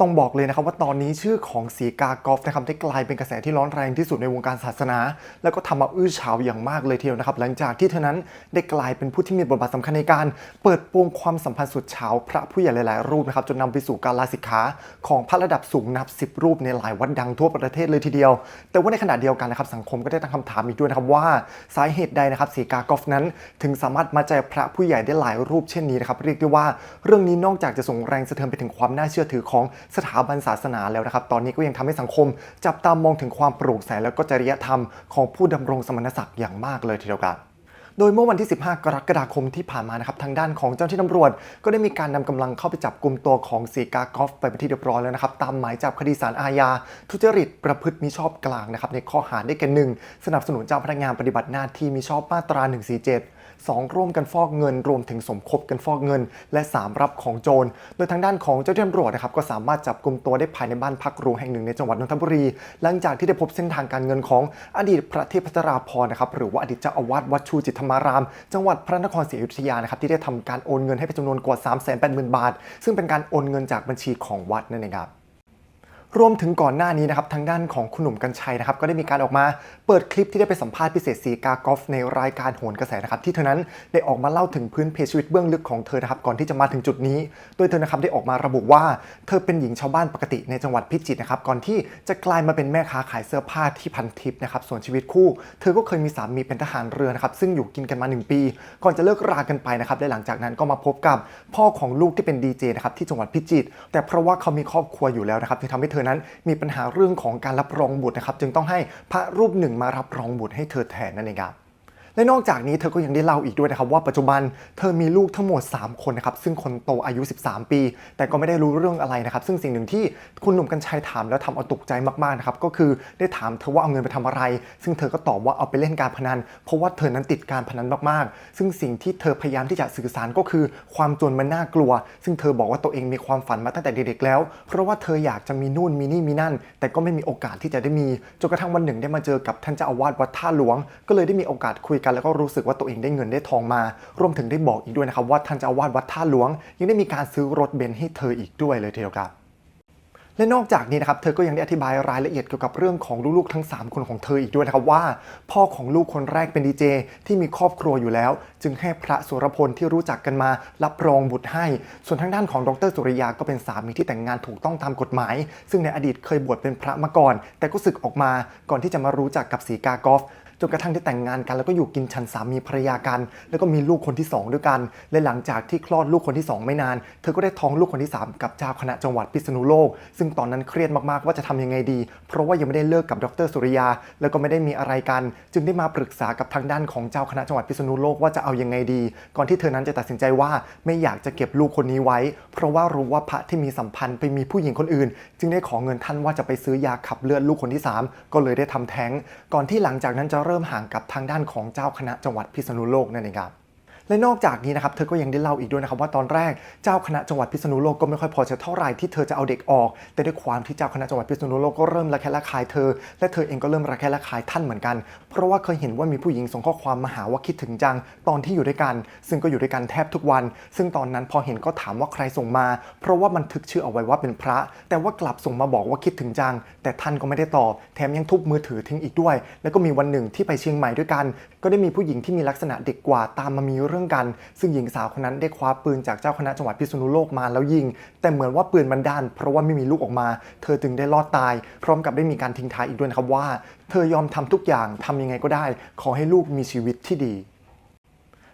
ต้องบอกเลยนะครับว่าตอนนี้ชื่อของสีกากอฟนะครับได้กลายเป็นกระแสที่ร้อนแรงที่สุดในวงการศาสนา แล้วก็ทำมาอื้อฉาวอย่างมากเลยทีเดียวนะครับหลังจากที่เธอนั้นได้กลายเป็นผู้ที่มีบทบาทสำคัญในการ เปิดโปงความสัมพันธ์สุดเฉาวพระผู้ใหญ่หลาย ๆ รูปนะครับจนนำไปสู่การลาสิกขาของพระระดับสูงนับ 10 รูปในหลายวัดดังทั่วประเทศเลยทีเดียว แต่ว่าในขณะเดียวกันนะครับสังคมก็ได้ตั้งคำถามอีกด้วยนะครับว่าสาเหตุใดนะครับสีกากอฟนั้น ถึงสามารถมาใจพระผู้ใหญ่ได้หลายรูปเช่นนี้นะครับเรียกได้ว่าเรื่องนี้นอกจากจะส่งแรงสะเทือนไปถึงความน่าเชื่อถือของสถาบันศาสนาแล้วนะครับ ตอนนี้ก็ยังทำให้สังคม จับตามองถึงความโปร่งใสแล้วก็จริยธรรมของผู้ดำรงสมณศักดิ์อย่างมากเลยทีเดียวกันโดยเมื่อวันที่ 15 กรกฎาคมที่ผ่านมานะครับทางด้านของเจ้าหน้าที่ตำรวจ ก็ได้มีการนำกำลังเข้าไปจับกลุ่มตัวของสีกากอฟไปเป็นที่เรียบร้อยแล้วนะครับ ตามหมายจับคดีสารอาญา ทุจริตประพฤติมิชอบกลางนะครับในข้อหาได้แก่หนึ่งสนับสนุนเจ้าพนักงานปฏิบัติหน้าที่มิชอบมาตรา 147 2 ร่วมกันฟอกเงิน รวมถึงสมคบกันฟอกเงิน และ 3 รับของโจร โดยทางด้านของเจ้าหน้าที่ตำรวจนะครับก็สามารถจับกลุ่มตัวได้ภายในบ้านพักหรูแห่งหนึ่งในจังหวัดนนทบุรี หลังจากที่ได้พบเส้นทางการเงินของอดีตพระเทพพัชราพรนะครับหรือว่าอดีตเจ้าอาวาสวัดชูจิตธรรมาราม จังหวัดพระนครศรีอยุธยานะครับที่ได้ทำการโอนเงินให้เป็นจำนวนกว่า 3 8 0 0 0 0 บาท ซึ่งเป็นการโอนเงินจากบัญชีของวัดนั่นเองครับ รวมถึงก่อนหน้านี้นะครับทางด้านของคุณหนุ่มกัญชัยนะครับก็ได้มีการออกมาเปิดคลิปที่ได้ไปสัมภาษณ์พิเศษสีกากอฟในรายการโหนกระแสนะครับที่เธอนั้นได้ออกมาเล่าถึงพื้นเพชีวิตเบื้องลึกของเธอนะครับก่อนที่จะมาถึงจุดนี้ โดยเธอนะครับได้ออกมาระบุว่าเธอเป็นหญิงชาวบ้านปกติในจังหวัดพิจิตรนะครับก่อนที่จะกลายมาเป็นแม่ค้าขายเสื้อผ้าที่พันทิพย์นะครับส่วนชีวิตคู่ เธอก็เคยมีสามีเป็นทหารเรือนะครับซึ่งอยู่กินกันมา 1 ปี ก่อนจะเลิกรากันไปนะครับและหลังจากนั้นก็มาพบกับพ่อของลูกที่เป็นดีเจนะครับที่จังหวัดพิจิตรแต่เพราะว่าเขามีครอบครัวอยู่แล้วนะครับที่ทำให้เธอนั้นมีปัญหาเรื่องของการรับรองบุตรนะครับจึงต้องให้พระรูปหนึ่งมารับรองบุตรให้เธอแทนนั่นเองครับ และนอกจากนี้เธอก็ยังได้เล่าอีกด้วยนะครับว่าปัจจุบันเธอมีลูกทั้งหมด 3 คนนะครับซึ่งคนโตอายุ 13 ปี แต่ก็ไม่ได้รู้เรื่องอะไรนะครับซึ่งสิ่งหนึ่งที่คุณหนุ่มกัญชัยถามแล้วทำเอาตกใจมากๆนะครับก็คือได้ถามเธอว่าเอาเงินไปทำอะไร ซึ่งเธอก็ตอบว่าเอาไปเล่นการพนัน เพราะว่าเธอนั้นติดการพนันมากๆ ซึ่งสิ่งที่เธอพยายามที่จะสื่อสารก็คือความจนมันน่ากลัว ซึ่งเธอบอกว่าตัวเองมีความฝันมาตั้งแต่เด็กๆแล้ว เพราะว่าเธออยากจะมีนู่นมีนี่มีนั่น แต่ก็ไม่มีโอกาสที่จะได้มีจนกระทั่งวันหนึ่งได้มาเจอกับท่านเจ้าอาวาสวัดท่าหลวง ก็เลยได้มีโอกาสคุยกันแล้วก็รู้สึกว่าตัวเองได้เงินได้ทองมา รวมถึงได้บอกอีกด้วยนะครับว่าท่านจ้าอาวาสวัดท่าหลวง ยังได้มีการซื้อรถเบนซ์ให้เธออีกด้วยเลยทีเดียวครับและนอกจากนี้นะครับ เธอก็ยังได้อธิบายรายละเอียดเกี่ยวกับเรื่องของลูกๆทั้ง 3 คนของเธออีกด้วยนะครับว่า พ่อของลูกคนแรกเป็นดีเจที่มีครอบครัวอยู่แล้ว จึงให้พระสุรพลที่รู้จักกันมา รับรองบุตรให้ ส่วนทางด้านของดรสุริยาก็เป็นสามีที่แต่งงานถูกต้องตามกฎหมาย ซึ่งในอดีตเคยบวชเป็นพระมาก่อน แต่ก็สึกออกมาก่อนที่จะมารู้จักกับสีกากอฟ นกระทั่งได้แต่งงานกันแล้วก็อยู่กินฉันสามีภรรยากัน แล้วก็มีลูกคนที่ 2 ด้วยกัน และหลังจากที่คลอดลูกคนที่ 2 ไม่นาน เธอก็ได้ท้องลูกคนที่ 3 กับเจ้าคณะจังหวัดพิษณุโลก ซึ่งตอนนั้นเครียดมากๆว่าจะทำยังไงดี เพราะว่ายังไม่ได้เลิกกับดรสุริยา แล้วก็ไม่ได้มีอะไรกัน จึงได้มาปรึกษากับทางด้านของเจ้าคณะจังหวัดพิษณุโลกว่าจะเอายังไงดี ก่อนที่เธอนั้นจะตัดสินใจว่าไม่อยากจะเก็บลูกคนนี้ไว้ เพราะว่ารู้ว่าพระที่มีสัมพันธ์ไปมีผู้หญิงคนอื่น จึงได้ขอเงินท่านว่าจะไปซื้อยาขับเลือดลูกคนที่ 3 ก็เลยได้ทำแท้ง ก่อนที่หลังจากนั้นจะเริ่มริ่มห่างกับทางด้านของเจ้าคณะจังหวัดพิษณุโลกนั่นเองครับ และนอกจากนี้นะครับเธอก็ยังได้เล่าอีกด้วยนะครับว่าตอนแรกเจ้าคณะจังหวัดพิษณุโลกก็ไม่ค่อยพอใจเท่าไหร่ที่เธอจะเอาเด็กออก แต่ด้วยความที่เจ้าคณะจังหวัดพิษณุโลกก็เริ่มระแคะระคายเธอ และเธอเองก็เริ่มระแคะระคายท่านเหมือนกัน เพราะว่าเคยเห็นว่ามีผู้หญิงส่งข้อความมาหาว่าคิดถึงจังตอนที่อยู่ด้วยกัน ซึ่งก็อยู่ด้วยกันแทบทุกวัน ซึ่งตอนนั้นพอเห็นก็ถามว่าใครส่งมา เพราะว่ามันทึกชื่อเอาไว้ว่าเป็นพระ แต่ว่ากลับส่งมาบอกว่าคิดถึงจัง แต่ท่านก็ไม่ได้ตอบ แถมยังทุบมือถือทิ้งอีกด้วย แล้วก็มีวันหนึ่งที่ไปเชียงใหม่ด้วยกัน ก็ได้มีผู้หญิงที่มีลักษณะเด็กกว่าตามมามีเรื่องกัน ซึ่งหญิงสาวคนนั้นได้คว้าปืนจากเจ้าคณะจังหวัดพิษณุโลกมาแล้วยิง แต่เหมือนว่าปืนมันด้าน เพราะว่าไม่มีลูกออกมา เธอจึงได้รอดตาย พร้อมกับได้มีการทิ้งท้ายอีกด้วยนะครับว่า เธอยอมทำทุกอย่างทำยังไงก็ได้ ขอให้ลูกมีชีวิตที่ดี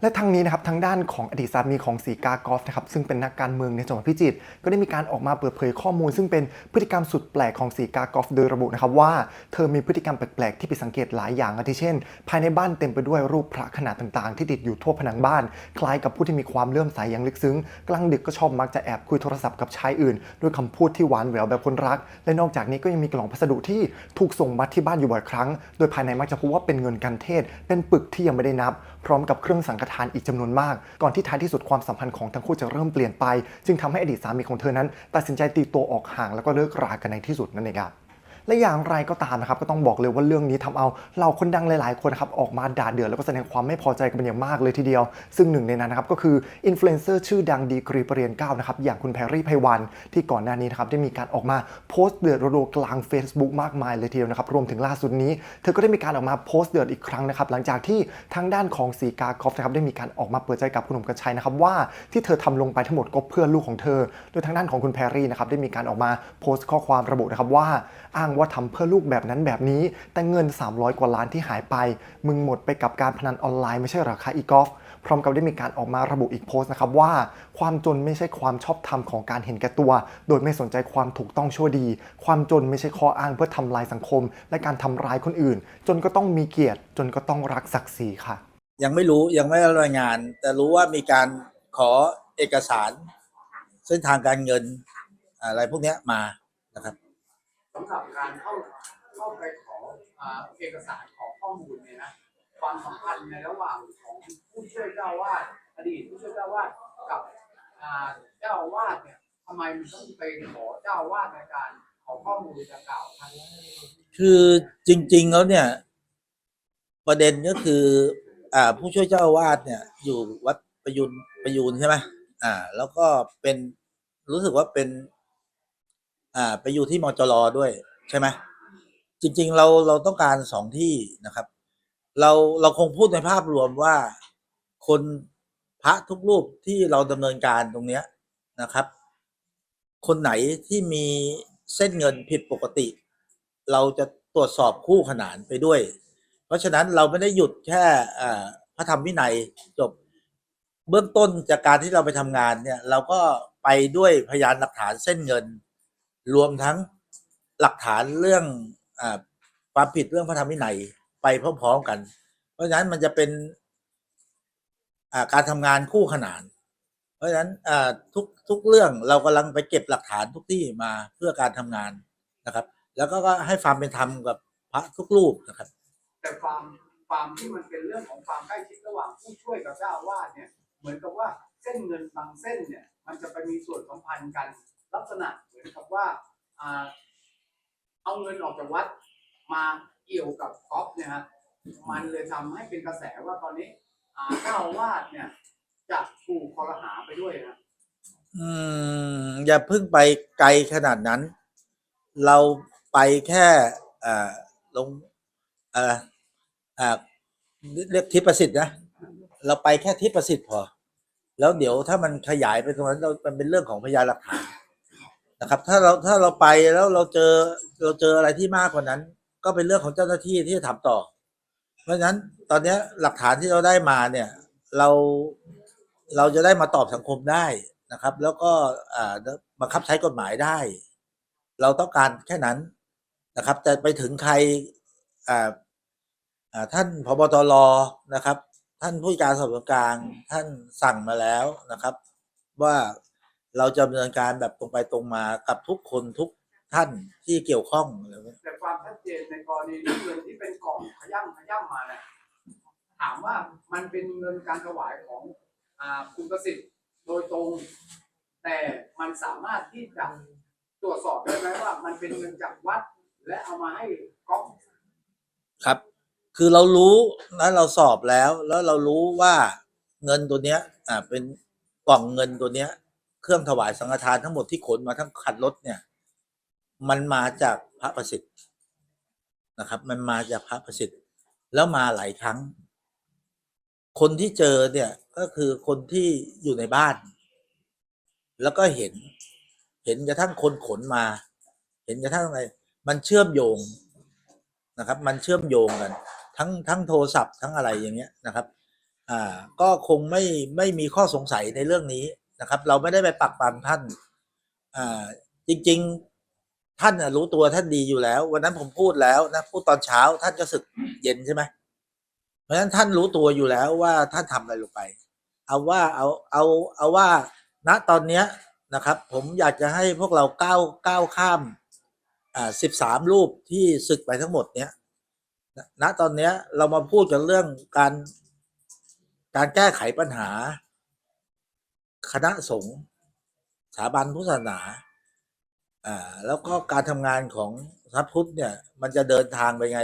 และทั้งนี้นะครับทางด้านของอดีตสามีของสีกากอฟนะครับซึ่งเป็นนักการเมืองในจังหวัดพิจิตรก็ได้มีการออกมาเปิดเผยข้อมูล ซึ่งเป็นพฤติกรรมสุดแปลกของสีกากอฟโดยระบุนะครับว่าเธอมีพฤติกรรมแปลกๆที่ผิดสังเกตหลายอย่างอาทิเช่น ภายในบ้านเต็มไปด้วยรูปพระขนาดต่างๆ ที่ติดอยู่ทั่วผนังบ้าน คล้ายกับผู้ที่มีความเลื่อมใสอย่างลึกซึ้ง กลางดึกก็ชอบมักจะแอบคุยโทรศัพท์กับชายอื่น ด้วยคำพูดที่หวานแหววแบบคนรัก และนอกจากนี้ก็ยังมีกล่องพัสดุที่ถูกส่งมาที่บ้านอยู่บ่อยครั้ง โดยภายในมักจะพบว่าเป็นเงินกันเทศ เป็นปึกที่ยังไม่ได้นับ พร้อมกับเครื่องสังฆทานอีกจำนวนมาก ก่อนที่ท้ายที่สุดความสัมพันธ์ของทั้งคู่จะเริ่มเปลี่ยนไป จึงทำให้อดีตสามีของเธอนั้น ตัดสินใจตีตัวออกห่างแล้วก็เลิกรากันในที่สุดนั่นเองครับ และอย่างไรก็ตามนะครับก็ต้องบอกเลยว่าเรื่องนี้ทำเอาเหล่าคนดังหลาย ๆ คนครับออกมาด่าเดือดแล้วก็แสดงความไม่พอใจกันเป็นอย่างมากเลยทีเดียว ซึ่งหนึ่งในนั้นนะครับก็คืออินฟลูเอนเซอร์ชื่อดังดีกรีปรริญญาเก้านะครับอย่างคุณแพรรี่ไพวัน ที่ก่อนหน้านี้นะครับได้มีการออกมาโพสต์เดือดโรกลาง Facebook มากมายเลยทีเดียวนะครับรวมถึงล่าสุดนี้ เธอก็ได้มีการออกมาโพสต์เดือดอีกครั้งนะครับหลังจากที่ทางด้านของสีกากอฟนะครับได้มีการออกมาเปิดใจกับคุณหนุ่มกัญชัยนะครับว่าที่เธอทำลงไปทั้งหมดก็เพื่อลูกของเธอ โดยทางด้านของคุณแพรรี่นะครับได้มีการออกมาโพสต์ข้อความระบุนะครับว่าอ้างว่าทำเพื่อลูกแบบนั้นแบบนี้ แต่เงิน 300 กว่าล้านที่หายไป มึงหมดไปกับการพนันออนไลน์ไม่ใช่หราคาอีกอฟพร้อมกับได้มีการออกมาระบุอีกโพสต์นะครับว่า ความจนไม่ใช่ความชอบธรรมของการเห็นแก่ตัว โดยไม่สนใจความถูกต้องชั่วดี ความจนไม่ใช่ข้ออ้างเพื่อทำลายสังคม และการทำร้ายคนอื่น จนก็ต้องมีเกียรติ จนก็ต้องรักศักดิ์ศรีค่ะ ยังไม่รู้ยังไม่รายงาน แต่รู้ว่ามีการขอเอกสาร เส้นทางการเงินอะไรพวกนี้มานะครับ สำหรับการเข้าเข้าไปขออ่าเอกสารขอข้อมูลเนี่ยนะความสัมพันธ์ในระหว่างของผู้ช่วยเจ้าวาดอดีตผู้ช่วยเจ้าวาดกับอ่าเจ้าวาดเนี่ยทำไมมันต้องไปขอเจ้าอาวาดในการขอข้อมูลดังกล่าวครับคือจริง ๆ แล้วเนี่ย ประเด็นก็คือ อ่า ผู้ช่วยเจ้าอาวาสเนี่ย อยู่วัดประยุนประยูนใช่ไหมอ่า แล้วก็เป็นรู้สึกว่าเป็น อ่า ไปอยู่ที่มจรด้วยใช่ไหมจริง ๆ เราเราต้องการสองที่นะครับ เราเราคงพูดในภาพรวมว่าคนพระทุกรูปที่เราดำเนินการตรงเนี้ยนะครับ คนไหนที่มีเส้นเงินผิดปกติ เราจะตรวจสอบคู่ขนานไปด้วย เพราะฉะนั้นเราไม่ได้หยุดแค่อ่าพระธรรมวินัยจบเบื้องต้นจากการที่เราไปทำงานเนี่ย เราก็ไปด้วยพยานหลักฐานเส้นเงิน รวมทั้งหลักฐานเรื่องอความผิดเรื่องพระธรรมวินัยไปพร้อมๆกัน เพราะฉะนั้นมันจะเป็นการทำงานคู่ขนาน เพราะฉะนั้นทุกทุกเรื่องเรากำลังไปเก็บหลักฐานทุกที่มาเพื่อการทำงานนะครับ แล้วก็ก็ให้ความเป็นธรรมกับพระทุกรูปนะครับ แต่ความความที่มันเป็นเรื่องของความใกล้ชิดระหว่างผู้ช่วยกับเจ้าอาวาสเนี่ย เหมือนกับว่าเส้นเงินบางเส้นเนี่ย มันจะไปมีส่วนสัมพันธ์กัน ลักษณะเหมือนกับว่าเอาเงินออกจากวัดมาเกี่ยวกับก๊อฟเนี่ยฮะมันเลยทำให้เป็นกระแสว่าตอนนี้เจ้าวาสเนี่ยจะถูกคอรหาไปด้วยนะอืม อย่าเพิ่งไปไกลขนาดนั้น เราไปแค่อ่าลงอ่าอ่าเรียกทิประสิทธิ์นะเราไปแค่ทิประสิทธิ์พอ แล้วเดี๋ยวถ้ามันขยายไปตรงนั้นเรามันเป็นเรื่องของพยานหลักฐาน นะครับ ถ้าเราถ้าเราไปแล้วเราเจอเราเจออะไรที่มากกว่านั้น ก็เป็นเรื่องของเจ้าหน้าที่ที่จะทำต่อ เพราะฉะนั้นตอนนี้หลักฐานที่เราได้มาเนี่ย เราเราจะได้มาตอบสังคมได้นะครับ แล้วก็อ่าบังคับใช้กฎหมายได้ เราต้องการแค่นั้นนะครับ แต่ไปถึงใครอ่าอ่าท่านพบตรนะครับ ท่านผู้การสอบสวนกลาง ท่านสั่งมาแล้วนะครับ ว่า เราจะดำเนินการแบบตรงไปตรงมากับทุกคนทุกท่านที่เกี่ยวข้องอะไรพวกนี้แต่ความชัดเจนในกรณีที่เงินที่เป็นกล่องขย่ำขย่ำมาเนี่ยถามว่ามันเป็นเงินการถวายของอ่าคุณประสิทธิ์โดยตรง แต่มันสามารถที่จะตรวจสอบได้ไหมว่า มันเป็นเงินจากวัด และเอามาให้ก๊อฟครับ คือเรารู้แล้วเราสอบแล้ว แล้วเรารู้ว่าเงินตัวเนี้ย อ่าเป็นกล่องเงินตัวเนี้ย เครื่องถวายสังฆทานทั้งหมดที่ขนมาทั้งคันรถเนี่ย มันมาจากพระประสิทธิ์นะครับ มันมาจากพระประสิทธิ์ แล้วมาหลายครั้ง คนที่เจอเนี่ยก็คือคนที่อยู่ในบ้าน แล้วก็เห็น เห็นกระทั่งคนขนมา เห็นกระทั่งอะไร มันเชื่อมโยงนะครับ มันเชื่อมโยงกัน ทั้งทั้งโทรศัพท์ทั้งอะไรอย่างเงี้ยนะครับ อ่า ก็คงไม่ไม่มีข้อสงสัยในเรื่องนี้ นะครับ เราไม่ได้ไปปักปันท่านจริง ๆ ท่านรู้ตัวท่านดีอยู่แล้ว วันนั้นผมพูดแล้วนะพูดตอนเช้าท่านก็สึกเย็นใช่ไหมเพราะฉะนั้นท่านรู้ตัวอยู่แล้วว่าท่านทำอะไรลงไป เอาว่าเอาเอาเอาว่าณตอนเนี้ยนะครับ ผมอยากจะให้พวกเราก้าวก้าวข้ามอ่าสิบสามรูปที่ศึกไปทั้งหมดเนี้ยณณตอนเนี้ยเรามาพูดกันเรื่องการการแก้ไขปัญหา คณะสงฆ์สถาบันพุทธศาสนาอ่าแล้วก็การทำงานของสพระพุทธเนี่ย มันจะเดินทางไปไง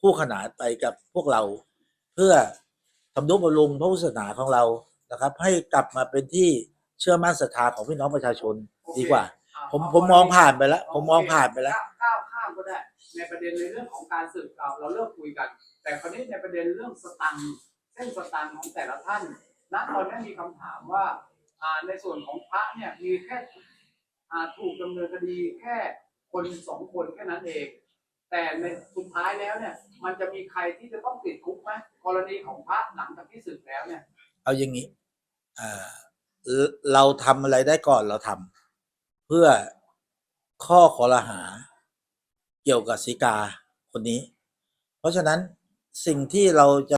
คู่ขนานไปกับพวกเราเพื่อทำนุบำรุงพระพุทธศาสนาของเรานะครับ ให้กลับมาเป็นที่เชื่อมั่นศรัทธาของพี่น้องประชาชนดีกว่าอ่าผมเาผมมองผ่านไปแล้ว ผมมองโเคผ่านไปแล้วก้าวข้ามก็ได้ ในประเด็นในเรื่องของการสืบเราเราเลิกคุยกัน แต่คราวนี้ในประเด็นเรื่องสตังค์เส้นสตังค์ของแต่ละท่านณตอนนี้มีคำถามว่าอ่า ในส่วนของพระเนี่ยมีแค่ถูกดำเนินคดีแค่คนสองคนแค่นั้นเอง แต่ในสุดท้ายแล้วเนี่ย มันจะมีใครที่จะต้องติดคุกไหมกรณีของพระหลังจากที่ศึกแล้วเนี่ย เอาอย่างนี้เรเราทำอะไรได้ก่อนเราทำเพื่อข้อขอรหา เกี่ยวกับสีกาคนนี้ เพราะฉะนั้นสิ่งที่เราจะ